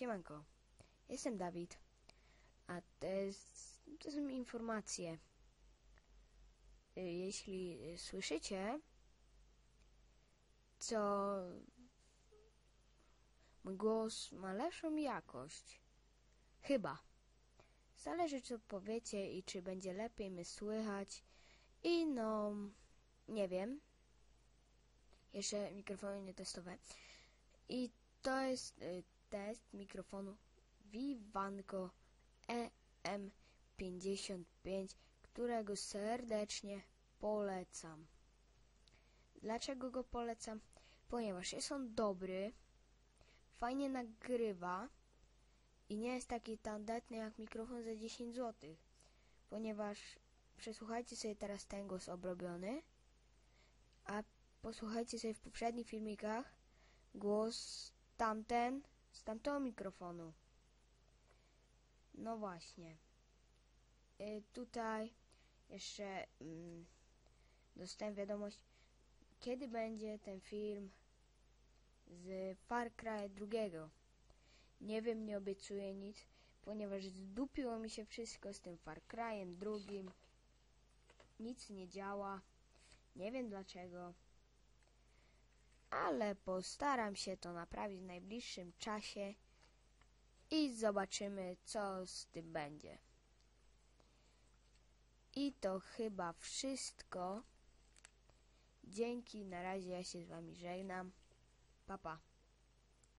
Siemanko, jestem Dawid, a to, jest, to są informacje. Jeśli słyszycie, co mój głos ma lepszą jakość. Chyba. Zależy, co powiecie i czy będzie lepiej mnie słychać. I no, nie wiem. Jeszcze mikrofonu nie testowałem. I to jest y, test mikrofonu Vivanco EM55, którego serdecznie polecam. Dlaczego go polecam? Ponieważ jest on dobry, fajnie nagrywa i nie jest taki tandetny jak mikrofon za 10 zł. Ponieważ przesłuchajcie sobie teraz ten głos obrobiony, a posłuchajcie sobie w poprzednich filmikach głos tamten z tamtego mikrofonu. No właśnie. Y, tutaj jeszcze mm, dostałem wiadomość, kiedy będzie ten film z Far Cry drugiego. Nie wiem, nie obiecuję nic, ponieważ zdupiło mi się wszystko z tym Far Cryem drugim. Nic nie działa. Nie wiem dlaczego. Ale postaram się to naprawić w najbliższym czasie i zobaczymy, co z tym będzie. I to chyba wszystko. Dzięki, na razie ja się z wami żegnam. Pa, pa.